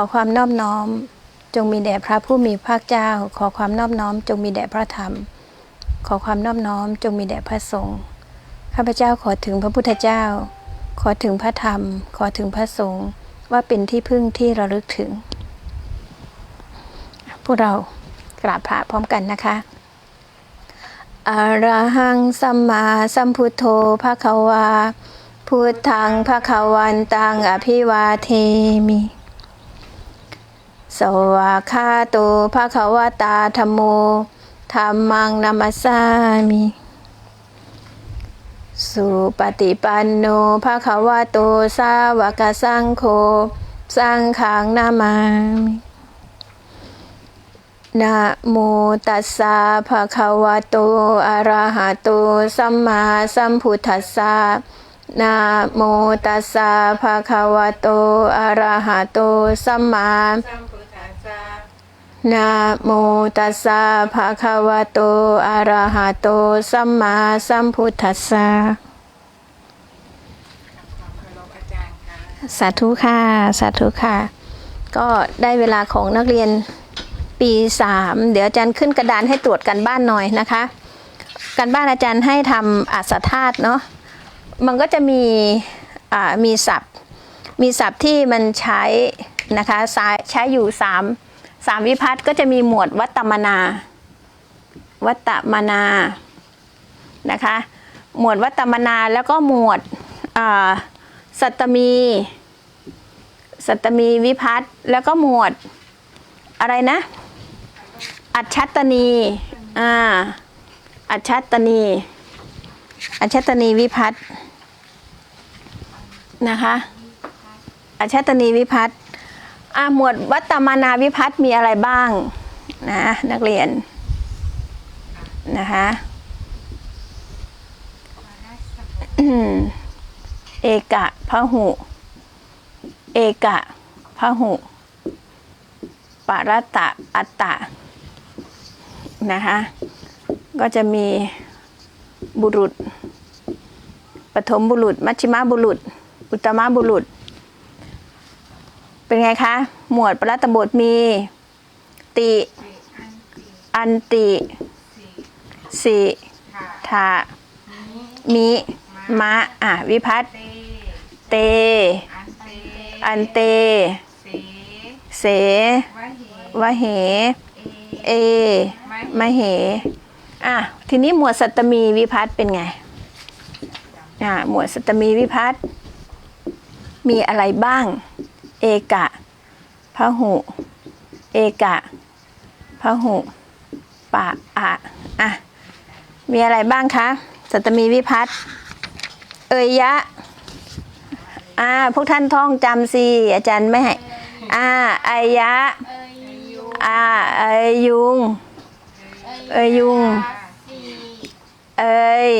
อความนอบน้อม จงมีแด่พระผู้มีพระเจ้า ขอความนอบน้อม จงมีแด่พระธรรม ขอความนอบน้อม จงมีแด่พระสงฆ์ข้าพเจ้าขอถึงพระพุทธเจ้า ขอถึงพระธรรม ขอถึงพระสงฆ์ว่าเป็นที่พึ่งที่ระลึกถึง พวกเรากราบพระพร้อมกันนะคะอรหังสัมมาสัมพุทโธภะคะวาพุทธังภะคะวันตังอภิวาเทมิ สวากาโตภะคะวตาธรรมโมธัมมังนัมสสามิ สุปฏิปันโนภะคะวะโตสาวกสังโฆสังฆังนามามินะโมตัสสะภะคะวะโตอะระหะโตสัมมาสัมพุทธัสสะนะโมตัสสะภะคะวะโตอะระหะโตสัมมา นะโมตัสสะภะคะวะโต อะระหะโต สัมมาสัมพุทธัสสะความเคารพอาจารย์ค่ะสาธุค่ะ สาธุค่ะ ก็ได้เวลาของนักเรียนปีสามเดี๋ยวอาจารย์ขึ้นกระดานให้ตรวจกันบ้านหน่อยนะคะการบ้านอาจารย์ให้ทำอัศธาตุเนาะ มันก็จะมี อ่า มีศัพท์ มีศัพท์ที่มันใช้ นะคะใช้อยู่สามสามวิพัฒน์ก็จะมีหมวดวัตตมนา วัตตมนานะคะ หมวดวัตตมนาแล้วก็หมวดอ่าสัตมี สัตมีวิพัฒน์แล้วก็หมวดอะไรนะ อัจฉตนีอ่าอัจฉตนี อัจฉตนีวิพัฒน์นะคะ อัจฉตนีวิพัฒน์ อ่าหมวดวัตมานาวิพัฒน์มีอะไรบ้างนะนักเรียนนะคะเอกะพหุ เอกะพหุปารตะอัตตะนะคะก็จะมีบุรุษ ปฐมบุรุษ มัชฌิมบุรุษ อุตตมบุรุษ เป็นไงคะ หมวดปรัตตบทมี ติ อันติสิทามิ มะ อะ วิพัตน์เตอันเต อันเต เส วะเห เอเอมเห อะ ทีนี้หมวดสัตตมีวิพัฒน์เป็นไง อะ หมวดสัตตมีวิพัฒน์มีอะไรบ้าง เอกะพหุ เอกะพหุปะอะอะมีอะไรบ้างคะ สัตมีวิพัฒน์เอยยะ อ่า พวกท่านท่องจำสิอาจารย์ไม่ให้ อ่าอายะ อ่าเอยยุง เอยยุง เอย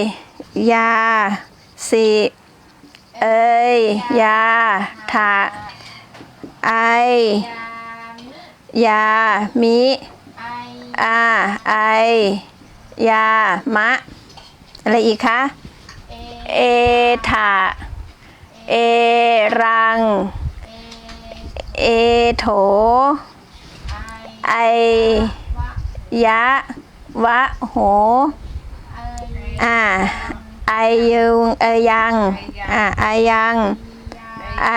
ยาสิเอยยาทา ไอ ยา มิ อาไอ ยา มะ อะไรอีกคะ เอถาเอรัง เอโถ ไอยะ วะ โห อ่า ไอยุงเอยัง อ่าไอยัง ไอ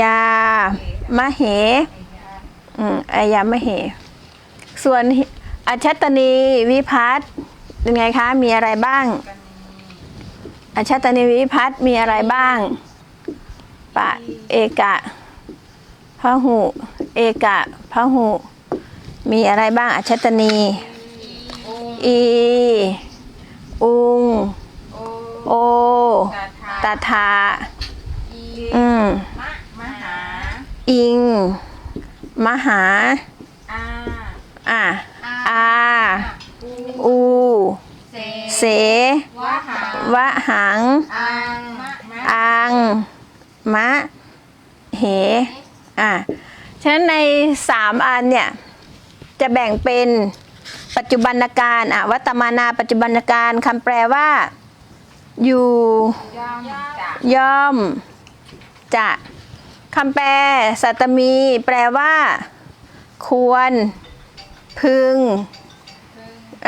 ยามะเหอืมไอยามะเห ส่วนอัจฉตนีวิพัฒน์เป็นไงคะ มีอะไรบ้าง อัจฉตนีวิพัฒน์มีอะไรบ้าง ปะเอกะพหุเอกะพหุมีอะไรบ้าง อัจฉตนีอีอุงโอโอตาทาตาทาอืมมะมหา อิง มหาอาอะอาอูอูเสเสวะหาวะหัง อัง มะมะอังมะเห อะฉะนั้นในสามอันเนี่ย จะแบ่งเป็นปัจจุบันการอะวัตมานาปัจจุบันการคำแปลว่า อยู่ ย่อม จะย่อมจะ คำแปล สัตตมี แปลว่า ควร พึง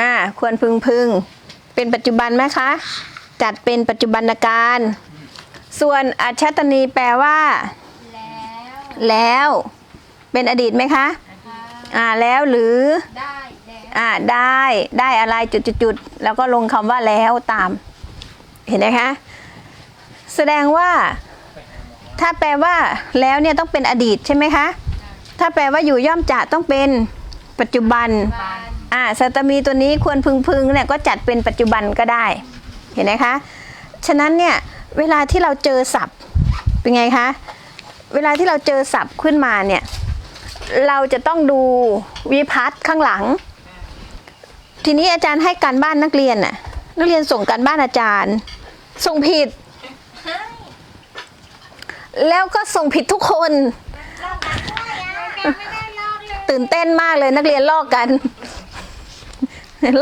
อ่าควรพึงพึง เป็นปัจจุบันไหมคะ จัดเป็นปัจจุบันการ ส่วนอัชตนีแปลว่า แล้วแล้วเป็นอดีตไหมคะ อ่าแล้วหรือ ได้แล้วอ่าได้ได้อะไรจุดๆๆแล้วก็ลงคำว่าแล้วตาม เห็นไหมคะ แสดงว่า ถ้าแปลว่าแล้วเนี่ยต้องเป็นอดีตใช่ไหมคะ ถ้าแปลว่าอยู่ย่อมจะต้องเป็นปัจจุบันบานอ่าสัตมีตัวนี้ควรพึงพึงเนี่ยก็จัดเป็นปัจจุบันก็ได้ เห็นไหมคะ ฉะนั้นเนี่ยเวลาที่เราเจอศัพท์เป็นไงคะ เวลาที่เราเจอศัพท์ขึ้นมาเนี่ยเราจะต้องดูวิพัฒน์ข้างหลัง ทีนี้อาจารย์ให้การบ้านนักเรียนน่ะนักเรียนส่งการบ้านอาจารย์ ส่งผิด แล้วก็ส่งผิดทุกคนแกไม่ได้ลอกเลยตื่นเต้นมากเลยนักเรียนลอกกัน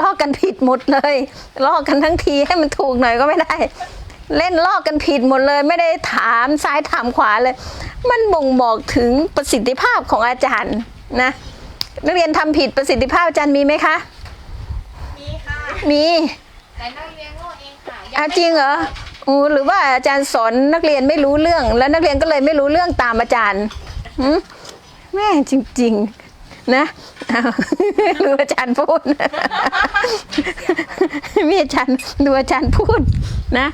ลอกกันผิดหมดเลยลอกกันทั้งทีให้มันถูกหน่อยก็ไม่ได้ เล่นลอกกันผิดหมดเลย ไม่ได้ถามซ้ายถามขวาเลย มันบ่งบอกถึงประสิทธิภาพของอาจารย์นะนักเรียนทำผิดประสิทธิภาพอาจารย์มีไหมคะ มีค่ะ มีแต่นักเรียนโง่เองค่ะเอาจริงเหรอ อหรือว่าอาจารย์สอนนักเรียนไม่รู้เรื่อง แล้วนักเรียนก็เลยไม่รู้เรื่องตามอาจารย์แม่จริง ๆ นะเอาดูอาจารย์พูดมีอาจารย์ดูอาจารย์พูดนะ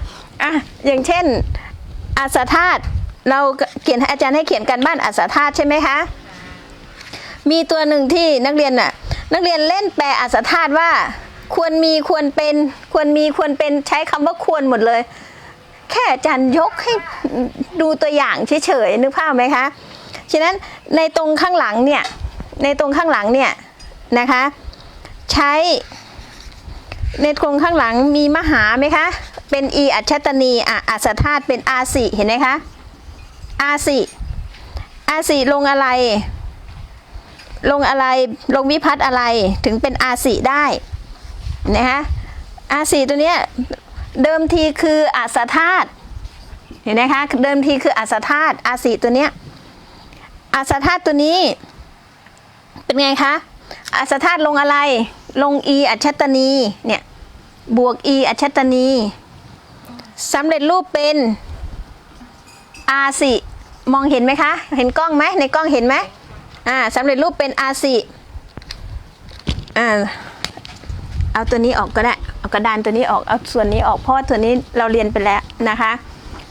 อะอย่างเช่นอาสาธาตุเราเขียนอาจารย์ให้เขียนการบ้านอาสาธาตุใช่ไหมคะ มีตัวหนึ่งที่นักเรียนน่ะ นักเรียนเล่นแปลอาสาธาตุว่า ควรมีควรเป็น ควรมีควรเป็นใช้คำว่าควรหมดเลย แค่อาจารย์ยกให้ดูตัวอย่างเฉยๆนึกภาพไหมคะ ฉะนั้นในตรงข้างหลังเนี่ย ในตรงข้างหลังเนี่ยนะคะ ใช้ ในตรงข้างหลังมีมหาไหมคะ เป็นอีอัจฉตนีอะอัสธาตุเป็นอาสิเห็นไหมคะอาสิอาสิลงอะไรลงอะไรลงวิพัฒน์อะไรถึงเป็นอาสิได้นะคะอาสิตัวเนี้ย เดิมทีคืออาสธาตุเห็นไหมคะเดิมทีคืออาสธาตุอาสิตัวเนี้ยอาสธาตุตัวนี้ เป็นไงคะอาสธาตุลงอะไร ลงอีอัจฉตนีเนี่ยบวกอีอัจฉตนีสำเร็จรูปเป็นอาสิมองเห็นไหมคะ เห็นกล้องไหมในกล้องเห็นไหมอ่าสำเร็จรูปเป็นอาสิอ่า เอาตัวนี้ออกก็ได้ เอากระดานตัวนี้ออก เอาส่วนนี้ออกเพราะตัวนี้เราเรียนไปแล้วนะคะ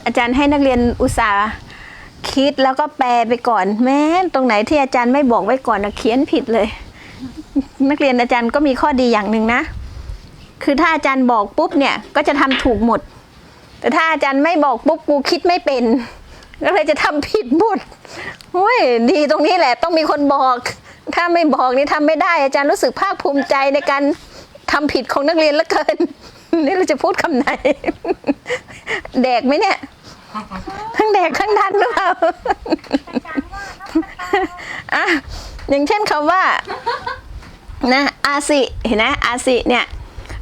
อาจารย์ให้นักเรียนอุตสาห์คิดแล้วก็แปลไปก่อน แม้ตรงไหนที่อาจารย์ไม่บอกไว้ก่อนนะเขียนผิดเลย นักเรียนอาจารย์ก็มีข้อดีอย่างหนึ่งนะ คือถ้าอาจารย์บอกปุ๊บเนี่ยก็จะทำถูกหมด แต่ถ้าอาจารย์ไม่บอกปุ๊บกูคิดไม่เป็นก็เลยจะทำผิดหมดโอ้ยดีตรงนี้แหละต้องมีคนบอก ถ้าไม่บอกนี่ทำไม่ได้อาจารย์รู้สึกภาคภูมิใจในการ ทำผิดของนักเรียนลือเกิน นี่เราจะพูดคำไหน แดกไหมเนี่ย ทั้งแดกทั้งดันหรือเปล่าอะอย่างเช่นคำว่านะอาสิเห็นไหมอาสิเนี่ย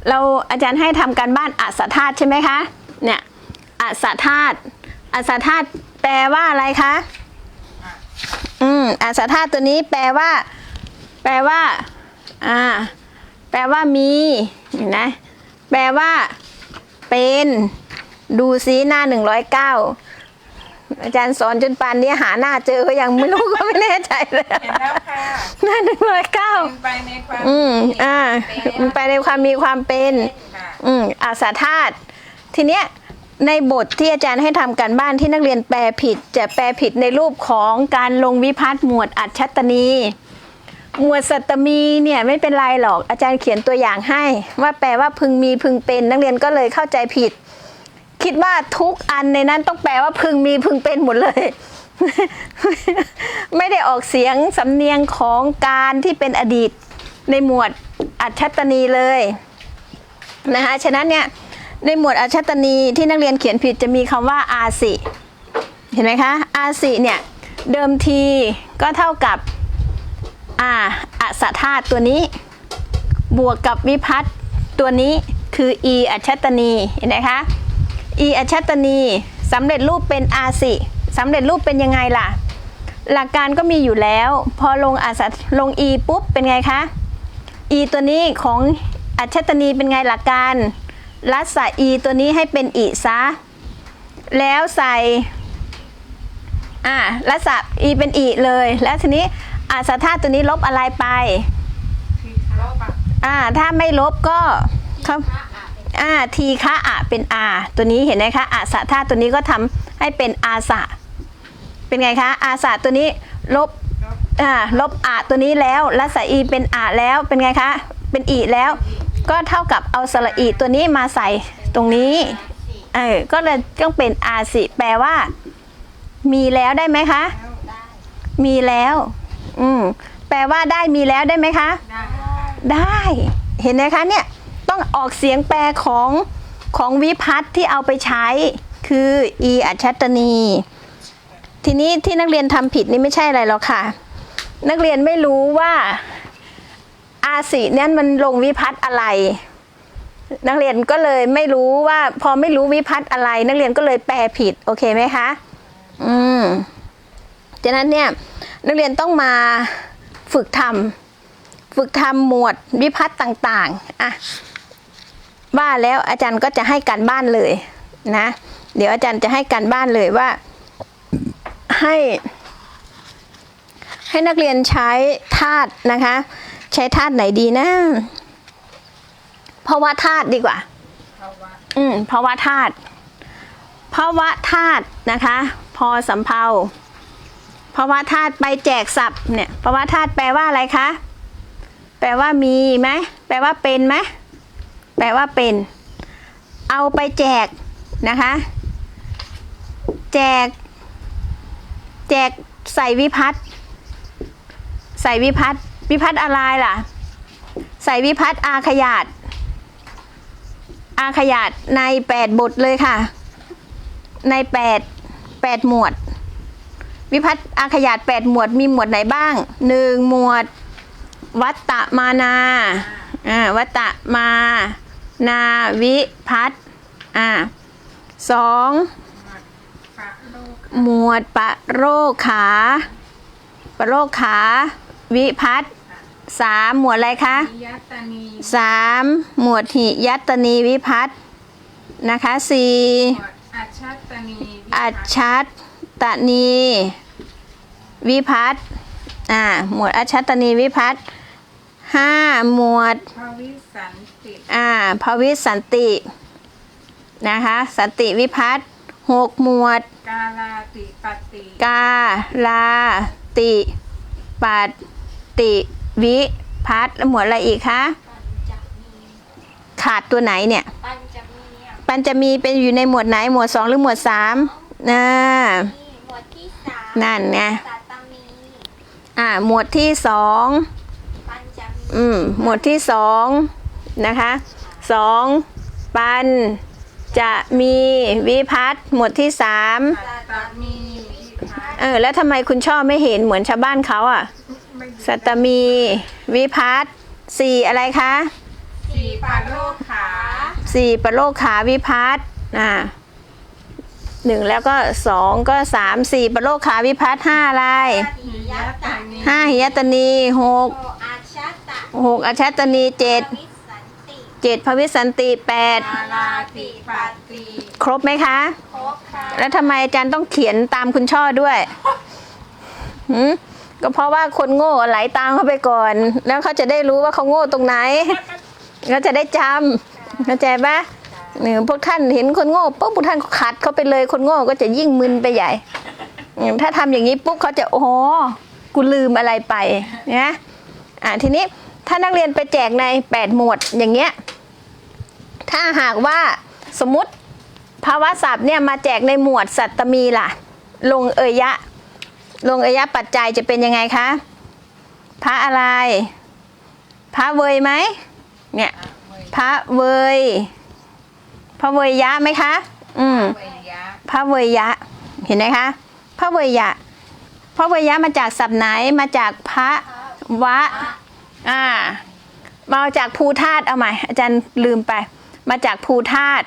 เราอาจารย์ให้ทำการบ้านอัสธาตุใช่ไหมคะเนี่ยอัสธาตุอัสธาตุแปลว่าอะไรคะอืมอัสธาตุตัวนี้แปลว่า แปลว่า อ่า แปลว่ามีเห็นไหมแปลว่า เป็น ดูซิหน้าหนึ่งร้อยเก้าอาจารย์สอนจนปานนี้หาหน้าเจอก็ยังไม่รู้ก็ไม่แน่ใจเลยเห็นแล้วค่ะหน้าหนึ่งร้อยเก้าเป็นไปในความอืมอ่ามันไปในความมีความเป็นค่ะอืมอาสาธาตุทีเนี้ยในบทที่อาจารย์ให้ทำการบ้านที่นักเรียนแปลผิด จะแปลผิดในรูปของการลงวิพัฒน์หมวดอัจฉตนี หมวดสัตตมีเนี่ยไม่เป็นไรหรอกอาจารย์เขียนตัวอย่างให้ ว่าแปลว่าพึงมีพึงเป็น นักเรียนก็เลยเข้าใจผิด คิดว่าทุกอันในนั้นต้องแปลว่าพึงมีพึงเป็นหมดเลย ไม่ได้ออกเสียงสำเนียงของการที่เป็นอดีตในหมวดอัจฉตนีเลยนะคะฉะนั้นเนี่ยในหมวดอัจฉตนีที่นักเรียนเขียนผิดจะมีคำว่าอาสิเห็นไหมคะอาสิเนี่ยเดิมทีก็เท่ากับ อ่าอัสธาตุตัวนี้ บวกกับวิพัฒน์ตัวนี้คือ e อัจฉตนีเห็นไหมคะ e อัจฉตนีสำเร็จรูปเป็นอาสิสำเร็จรูปเป็นยังไงล่ะ หลักการก็มีอยู่แล้ว พอลงอาสัลง e ปุ๊บเป็นไงคะ e ตัวนี้ของอัจฉตนีเป็นไงหลักการรัศะ e ตัวนี้ให้เป็นอีซะ แล้วใส่ อ่ารัศะ e เป็นอีเลย แล้วทีนี้ อาสาธาตุตัวนี้ลบอะไรไปอลบอะอ่าถ้าไม่ลบก็เขาพระอะเป็นอ่าทีฆะอะเป็นอาตัวนี้เห็นไหมคะอาสะธาตุตัวนี้ก็ทำให้เป็นอาสะ เป็นไงคะอาสะตัวนี้ลบอ่าลบอะตัวนี้แล้วรัศอีเป็นอะแล้วเป็นไงคะเป็นอีแล้ว ก็เท่ากับเอาสระอีตัวนี้มาใส่ตรงนี้เออก็เลยต้องเป็นอาสิแปลว่า มีแล้วได้ไหมคะ มีแล้ว อืมแปลว่าได้มีแล้วได้ไหมคะ ได้ ได้เห็นไหมคะเนี่ยต้องออกเสียงแปลของของวิพัฒน์ที่เอาไปใช้คือ e อัจฉตนี ทีนี้ที่นักเรียนทำผิดนี่ไม่ใช่อะไรหรอกค่ะ นักเรียนไม่รู้ว่าอาสิเนี่ยมันลงวิพัฒน์อะไร นักเรียนก็เลยไม่รู้ว่า พอไม่รู้วิพัฒน์อะไร นักเรียนก็เลยแปลผิด โอเคไหมคะ อืมฉะนั้นเนี่ย นักเรียนต้องมาฝึกทำฝึกทำหมวดวิพัฒน์ต่างๆอะว่าแล้วอาจารย์ก็จะให้การบ้านเลยนะ เดี๋ยวอาจารย์จะให้การบ้านเลยว่า ให้ ให้นักเรียนใช้ธาตุนะคะ ใช้ธาตุไหนดีนะเพราะว่าธาตุดีกว่าเพราะว่าอืมภาวะธาตุภาวะธาตุนะคะ พอสำเพา ภาวะธาตุไปแจกศัพท์เนี่ยภาวะธาตุแปลว่าอะไรคะ แปลว่ามีไหมแปลว่าเป็นไหมแปลว่าเป็น เอาไปแจกนะคะ แจก แจกใส่วิพัฒน์ใส่วิพัฒน์วิพัฒน์อะไรล่ะ ใส่วิพัฒน์อาขยาตอาขยาดในแปดบทเลยค่ะ ในแปดแปดหมวด วิพัฒน์อาขยาดแปดหมวดมีหมวดไหนบ้างหนึ่งหมวด วัตตมานาอ่าวัตตมานาวิพัฒน์อ่าสองพระโลกหมวดปะโรคขาปะโรคขา วิพัฒน์สามหมวดอะไรคะนิยัตตานีสามหมวดหิยัตตนีวิพัฒน์นะคะสี่หมวดอัชชัตตานีวิอัจพัฒน์ชัต ตนีวิพัฒน์อ่า หมวดอัจชัตตนีวิพัฒน์ห้าหมวดพระวิสันติอ่าภวิสันตินะคะสันติวิพัฒน์หกหมวด กาลาติปฏิกาลาติปัตติวิพัฒน์แล้วหมวดอะไรอีกคะปัญจมีขาดตัวไหนเนี่ย ปัญจมีอะปัญจะมีเป็นอยู่ในหมวดไหนหมวดสองหรือหมวดสามน่า นี่หมวดที่สามนั่นไงสัตตมีอ่าหมวดที่สองปัญจมีอืมหมวดที่สองนะคะสองปันจะมีวิพัฒน์หมวดที่สามสัตตมีวิพัฒน์เออแล้วทำไมคุณชอบไม่เห็นเหมือนชาวบ้านเขาอะไม่สัตตมีวิพัฒน์สี่อะไรคะ สี่ปาโลกขา สี่ปโลกขาวิพัฒน์อ่า หนึ่งแล้วก็สองก็สามสี่ปโลกขาวิพัฒน์ห้าอะไรนิยัตตานีห้าหิยตนีหกโออาชัตตะหกอชัตตนีเจ็ดวิสันติเจ็ดพระวิสันติแปดกาลาติปฏิครบไหมคะ ครบค่ะ แล้วทำไมอาจารย์ต้องเขียนตามคุณช่อด้วยหืมก็เพราะว่าคนโง่ไหลตามเข้าไปก่อน แล้วเขาจะได้รู้ว่าเขาโง่ตรงไหนเขาจะได้จำเข้าใจปะ เนี่ยพวกท่านเห็นคนโง่ปุ๊บพวกท่านก็ขัดเขาไปเลยคนโง่ก็จะยิ่งมึนไปใหญ่ ถ้าทำอย่างนี้ปุ๊บเขาจะโอ้โหกูลืมอะไรไปนะอ่าทีนี้ถ้านักเรียนไปแจกในแปดหมวดอย่างเงี้ยถ้าหากว่าสมมติภาวะศัพท์เนี่ยมาแจกในหมวดสัตตมีล่ะ ลงเอยะ ลงเอยะปัจจัยจะเป็นยังไงคะพระอะไร พระเวยไหมเนี่ยพระเวย ระเวยยะไหมคะ อืมพระเวยะ เห็นไหมคะ พระเวยะ พระเวยะมาจากศัพท์ไหน มาจากพระวะ อ่า มาจากภูธาตุเอาใหม่อาจารย์ลืมไป มาจากภูธาตุ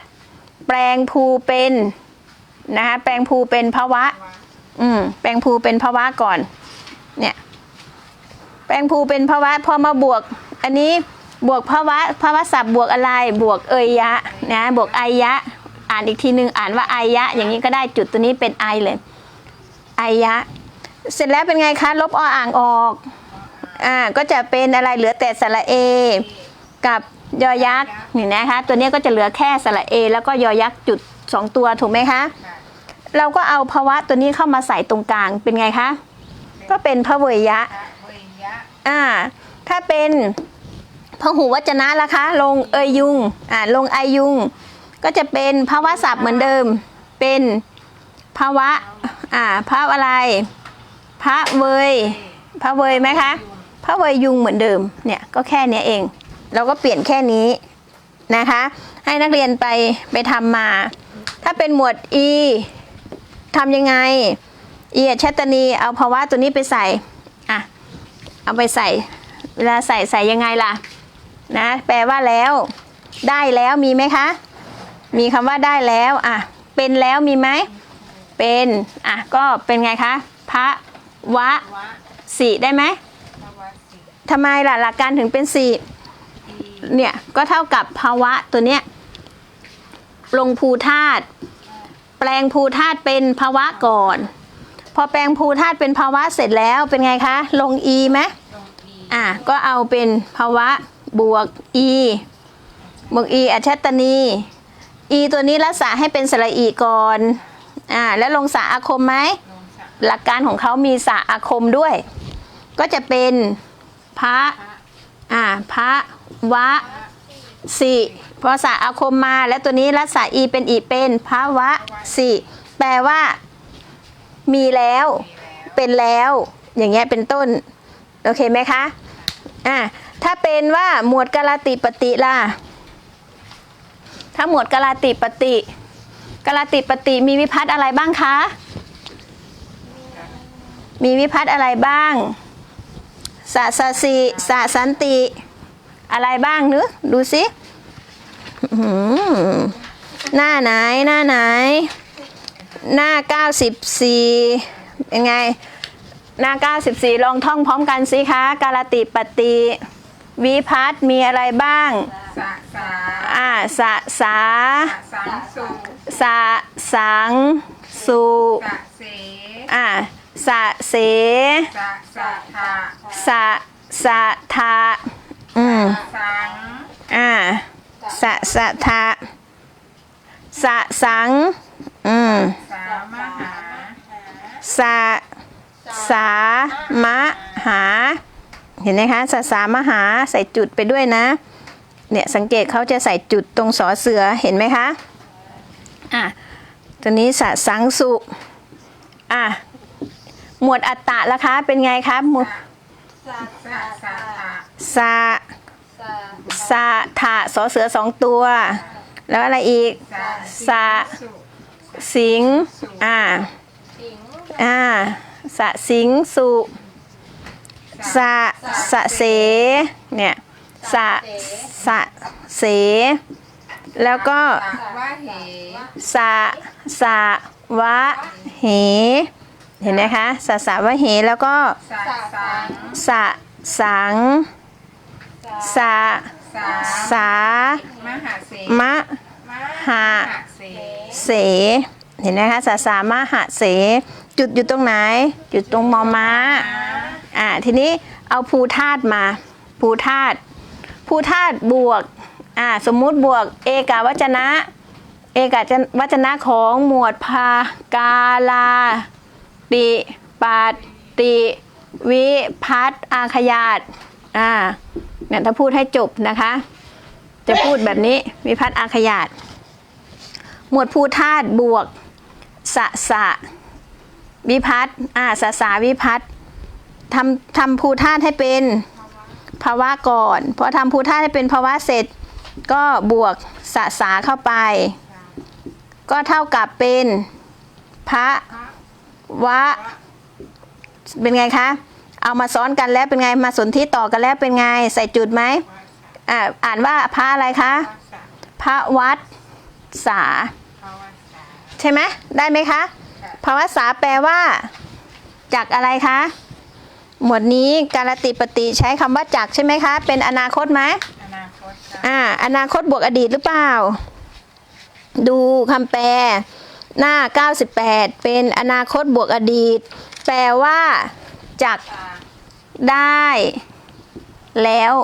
แปลงภูเป็นนะคะ แปลงภูเป็นภาวะวะอืม แปลงภูเป็นภาวะก่อน เนี่ย แปลงภูเป็นภาวะ พอมาบวก อันนี้ บวกภาวะภาวะศัพท์บวกอะไร บวกเอยะนะบวกไอยะ อ่านอีกทีหนึ่งอ่านว่าไอยะ อย่างนี้ก็ได้จุดตัวนี้เป็นไอเลยไอยะ เสร็จแล้วเป็นไงคะ ลบออ่างออกอ่าก็จะเป็นอะไรเหลือแต่สระเอ กับยอยักษ์นี่นะคะ ตัวนี้ก็จะเหลือแค่สระเอ แล้วก็ยอยักษ์จุดสองตัวถูกไหมคะเราก็เอาภาวะตัวนี้เข้ามาใส่ตรงกลางเป็นไงคะก็เป็นพระเวยะเวยะอ่าถ้าเป็น พหูวจนะล่ะคะ ลงเอยยุงอ่าลงไอยุง ก็จะเป็นภาวะศัพท์เหมือนเดิม เป็นภาวะอ่าภาพอะไร พระเวยพระเวยไหมคะพระเวยยุงเหมือนเดิมเนี่ยก็แค่นี้เอง เราก็เปลี่ยนแค่นี้นะคะ ให้นักเรียนไปไปทำมา ถ้าเป็นหมวด e ทำยังไง e อัชตนีเอาภาวะตัวนี้ไปใส่อะเอาไปใส่เวลาใส่ใส่ยังไงล่ะ นะ แปลว่าแล้ว ได้แล้วมีไหมคะ มีคำว่าได้แล้วอะเป็นแล้วมีไหมเป็นอะก็เป็นไงคะพระวะวะสีได้ไหมภาวะสีทำไมล่ะหลักการถึงเป็นสีอีเนี่ยก็เท่ากับภาวะตัวเนี้ยลงภูธาตุแปลงภูธาตุเป็นภาวะก่อน พอแปลงภูธาตุเป็นภาวะเสร็จแล้วเป็นไงคะ ลง e ไหมลงอีอะก็เอาเป็นภาวะ บวก e บวก e อัชตนี e ตัวนี้รักษาให้เป็นสระอีก่อน อ่า แล้วลงสระอาคมไหมลงสะหลักการของเขามีสระอาคมด้วย ก็จะเป็นพระพระ อ่า พระ วะ สิพอสระอาคมมา แล้วตัวนี้รักษา e เป็นอีเป็นพระวะ สิ แปลว่า มีแล้ว เป็นแล้ว อย่างเงี้ย เป็นต้น โอเคไหมคะ อะ ถ้าเป็นว่าหมวดกาลาติปฏิล่ะ ถ้าหมวดกาลาติปฏิกาลาติปฏิมีวิพัฒน์อะไรบ้างคะ มีวิพัฒน์อะไรบ้างสะสะสิสะสันติ อะไรบ้างเนื้อดูสิหือหน้าไหนหน้าไหน หน้า94ยังไง หน้า94ลองท่องพร้อมกันสิคะกาลติปฏิ วิพัฒน์มีอะไรบ้าง สะสาอ่าสะสาสะสังสุสะสัง สุสะเสอ่าสะเสสะสะทะสะสะทะอืมสังอ่าสะสะทะสะสัง อืมสามหาสะสามหา เห็นไหมคะสะสามหาใส่จุดไปด้วยนะ เนี่ยสังเกตเขาจะใส่จุดตรงสอเสือเห็นไหมคะ อะ ตัวนี้สะสังสุ อะ หมวดอัตตะละคะ เป็นไงครับหมวดสะสะสะทะสะสะถะสอเสือสองตัว แล้วอะไรอีกสะสะสุสิง อ่า อ่าสะสิงสุ สะสะเส เนี่ย สะสะเส แล้วก็สะวะเหสะสะวะเห เห็นไหมคะสะสะวะเห แล้วก็สะสังสะสังสะสามหาเสมะหาเสเสเห็นไหมคะสาสามหะเส จุดอยู่ตรงไหน จุดตรงมอม้า อ่าทีนี้เอาภูธาตุมาภูธาตุภูธาตุบวกอ่าสมมุติบวกเอกาวัจนะ เอกาวัจนะของหมวดพากาลาติปัตติ วิพัตอาขยาตอ่าเนี่ยถ้าพูดให้จบนะคะ จะพูดแบบนี้วิพัตอาขยาตหมวดภูธาตุบวกสะสะวิพัตอ่าสะสาวิพัต ทำทำภูธาตุให้เป็นภาวะก่อนพอทำภูธาตุให้เป็นภาวะเสร็จ ก็บวกสะสาเข้าไป ก็เท่ากับเป็นพระวะ เป็นไงคะ เอามาซ้อนกันแล้วเป็นไงมาสนที่ต่อกันแล้วเป็นไงใส่จุดไหมอ่าอ่านว่าพระอะไรคะพระวัดสาวใช่ไหมได้ไหมคะภาวสาแปลว่า จากอะไรคะ หมวดนี้การติปฏิใช้คำว่าจากใช่ไหมคะ เป็นอนาคตไหมอนาคตค่ะอ่า อนาคตบวกอดีตหรือเปล่า ดูคำแปล หน้า 98 เป็นอนาคตบวกอดีต แปลว่าจากจากได้ แล้ว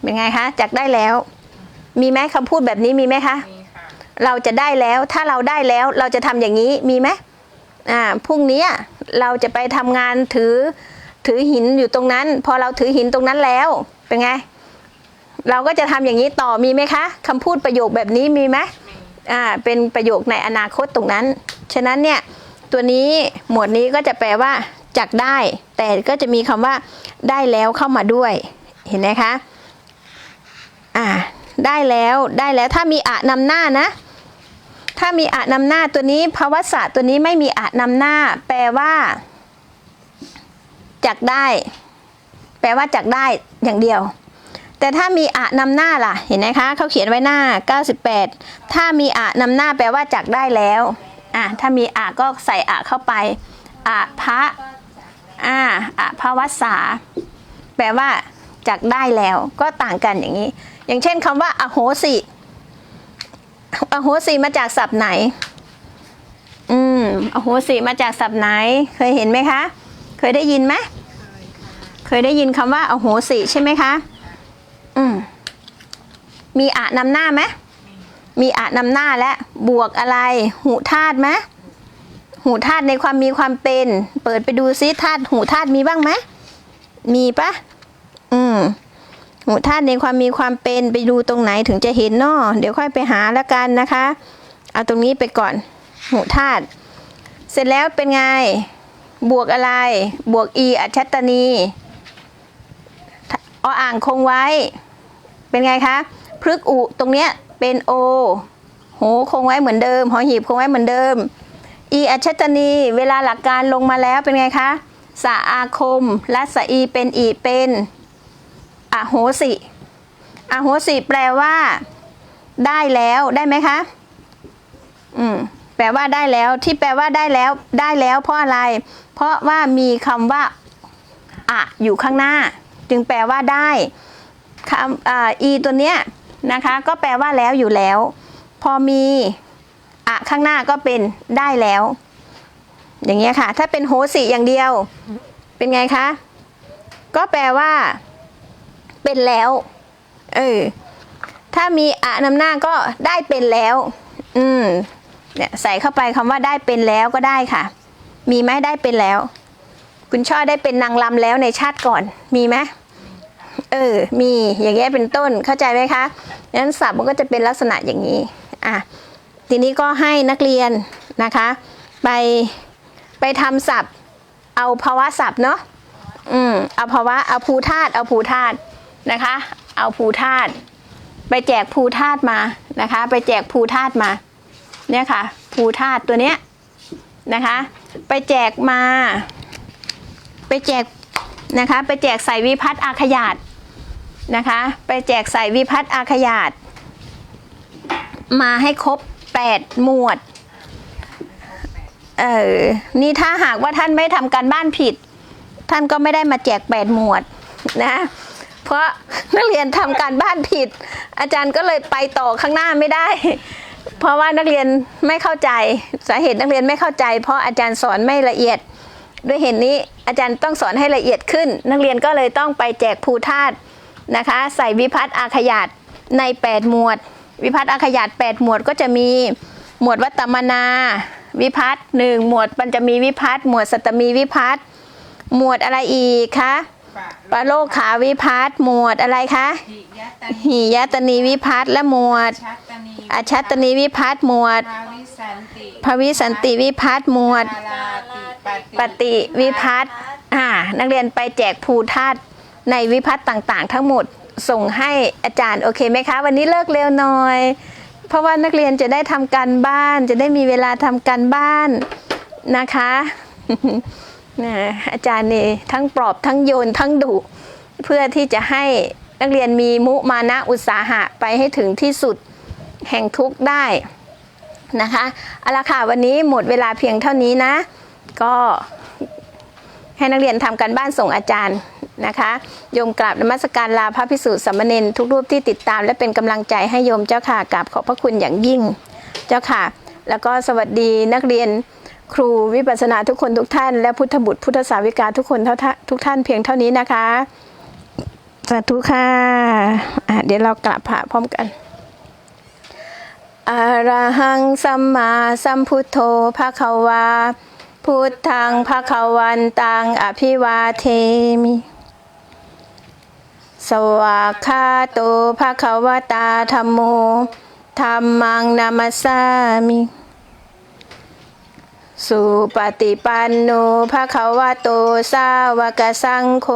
เป็นไงคะจากได้แล้ว มีไหมคำพูดแบบนี้มีไหมคะ มีค่ะ เราจะได้แล้ว ถ้าเราได้แล้ว เราจะทำอย่างนี้มีไหม อ่าพรุ่งนี้เราจะไปทำงานถือถือหินอยู่ตรงนั้น พอเราถือหินตรงนั้นแล้วเป็นไง เราก็จะทำอย่างนี้ต่อมีไหมคะคำพูดประโยคแบบนี้มีไหมมีอ่าเป็นประโยคในอนาคตตรงนั้น ฉะนั้นเนี่ยตัวนี้หมวดนี้ก็จะแปลว่าจากได้ แต่ก็จะมีคำว่าได้แล้วเข้ามาด้วย เห็นไหมคะอ่าได้แล้วได้แล้วถ้ามีอะนำหน้านะ ถ้ามีอะนำหน้าตัวนี้ภาวะศาสตร์ตัวนี้ไม่มีอะนำหน้า แปลว่าจากได้ แปลว่าจากได้อย่างเดียว แต่ถ้ามีอะนำหน้าล่ะ เห็นไหมคะเขาเขียนไว้หน้า 98 ถ้ามีอะนำหน้าแปลว่าจากได้แล้วอะถ้ามีอะก็ใส่อะเข้าไปอะพระอ่าอะภาวสาแปลว่าจากได้แล้ว ก็ต่างกันอย่างนี้ อย่างเช่นคำว่าอโหสิ อโหสิมาจากศัพท์ไหน อืมอโหสิมาจากศัพท์ไหน เคยเห็นไหมคะ เคยได้ยินไหมเคยได้ยินคำว่าอโหสิใช่ไหมคะ อืมมีอะนำหน้าไหมมีอะนำหน้าและบวกอะไร หูธาตุไหมหูธาตุในความมีความเป็น เปิดไปดูซิธาตุหูธาตุมีบ้างไหมมีปะอืม หมู่ธาตุในความมีความเป็นไปดูตรงไหนถึงจะเห็นนาะเดี๋ยวค่อยไปหาแล้วกันนะคะ เอาตรงนี้ไปก่อน หมู่ธาตุเสร็จแล้วเป็นไง บวกอะไร บวก e อัจฉตนีออ่างคงไว้ เป็นไงคะพฤกอุตรงเนี้ยเป็นโอโหคงไว้เหมือนเดิมหอหีบคงไว้เหมือนเดิม อีอัจฉตนีเวลาหลักการลงมาแล้วเป็นไงคะสะอาคมและสะอีเป็นอีเป็น อโหสิอโหสิแปลว่า ได้แล้วได้ไหมคะ อืม แปลว่าได้แล้ว ที่แปลว่าได้แล้ว ได้แล้วเพราะอะไร เพราะว่ามีคำว่าอะอยู่ข้างหน้า จึงแปลว่าได้คำอ่าอีตัวเนี้ยนะคะ ก็แปลว่าแล้วอยู่แล้ว พอมีอะข้างหน้าก็เป็นได้แล้ว อย่างเงี้ยค่ะ ถ้าเป็นโหสิอย่างเดียว เป็นไงคะ ก็แปลว่า เป็นแล้ว เออ ถ้ามีอะนำหน้าก็ได้เป็นแล้ว อืม เนี่ยใส่เข้าไปคำว่าได้เป็นแล้วก็ได้ค่ะ มีไหมได้เป็นแล้ว คุณช่อได้เป็นนางรำแล้วในชาติก่อน มีไหมเออ มีอย่างเงี้ยเป็นต้นเข้าใจไหมคะนั้นศัพท์มันก็จะเป็นลักษณะอย่างนี้ อะ ทีนี้ก็ให้นักเรียนนะคะ ไปไปทำศัพท์ เอาภาวะศัพท์เนาะอืมเอาภาวะเอาภูธาตุเอาภูธาตุ นะคะ เอาภูธาตุไปแจกภูธาตุมานะคะ ไปแจกภูธาตุมาเนี่ยค่ะภูธาตุตัวเนี้ยนะคะ ไปแจกมา ไปแจกนะคะ ไปแจกใส่วิพัฒน์อาขยาตนะคะ ไปแจกใส่วิพัฒน์อาขยาตมาให้ครบแปดหมวดเออนี่ถ้าหากว่าท่านไม่ทำการบ้านผิด ท่านก็ไม่ได้มาแจกแปดหมวดนะ เพราะนักเรียนทำการบ้านผิด อาจารย์ก็เลยไปต่อข้างหน้าไม่ได้ เพราะว่านักเรียนไม่เข้าใจสาเหตุนักเรียนไม่เข้าใจ เพราะอาจารย์สอนไม่ละเอียด ด้วยเหตุนนี้อาจารย์ต้องสอนให้ละเอียดขึ้น นักเรียนก็เลยต้องไปแจกภูธาตุนะคะ ใส่วิพัฒน์อาขยาตใน 8 หมวด วิพัฒน์อาขยาต8หมวดก็จะมีหมวดวัตตมนา วิพัฒน์หนึ่งหมวดปัญจมีวิพัฒน์หมวดสัตมีวิพัฒน์หมวดอะไรอีกคะ ปะปะโลกขาวิพัฒน์หมวดอะไรคะหิยะตนีหิยตนีวิพัฒน์และหมวดชัตตนีอชัตตนีวิพัฒน์หมวดภาวิสันติภวิสันติวิพัฒน์หมวดภาราติปปฏิวิพัฒน์อ่านักเรียนไปแจกภูธาตุในวิพัฒน์ต่างๆ ทั้งหมดส่งให้อาจารย์โอเคไหมคะ วันนี้เลิกเร็วหน่อย เพราะว่านักเรียนจะได้ทำการบ้าน จะได้มีเวลาทำการบ้านนะคะ นะอาจารย์นี่ทั้งปลอบทั้งโยนทั้งดุเพื่อที่จะให้นักเรียนมีมุมานะอุตสาหะไปให้ถึงที่สุดแห่งทุกข์ได้นะคะเอาละค่ะวันนี้หมดเวลาเพียงเท่านี้นะ ก็ให้นักเรียนทำการบ้านส่งอาจารย์นะคะโยมกราบนมัสการลาพระพิสุทธิ์สามเณรทุกรูปที่ติดตาม และเป็นกำลังใจให้โยมเจ้าค่ะกราบขอบพระคุณอย่างยิ่งเจ้าค่ะ แล้วก็สวัสดีนักเรียน ครูวิปัสสนาทุกคนทุกท่าน และพุทธบุตรพุทธสาวิกาทุกคนเท่าท่าทุกท่านเพียงเท่านี้นะคะสาธุค่ะอะเดี๋ยวเรากลับพระพร้อมกันอะระหังสัมมาสัมพุทโธภะคะวา พุทธังภะคะวันตังอภิวาเทมิ สวากขาโตภะคะวตาธัมโมธัมมังนามัสสามิ สุปฏิปันโนภะคะวะโตสาวกสังโฆ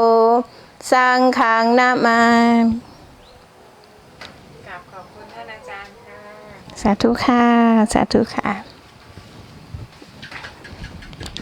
สังฆังนามามิกราบขอบคุณท่านอาจารย์ค่ะ สาธุค่ะ สาธุค่ะ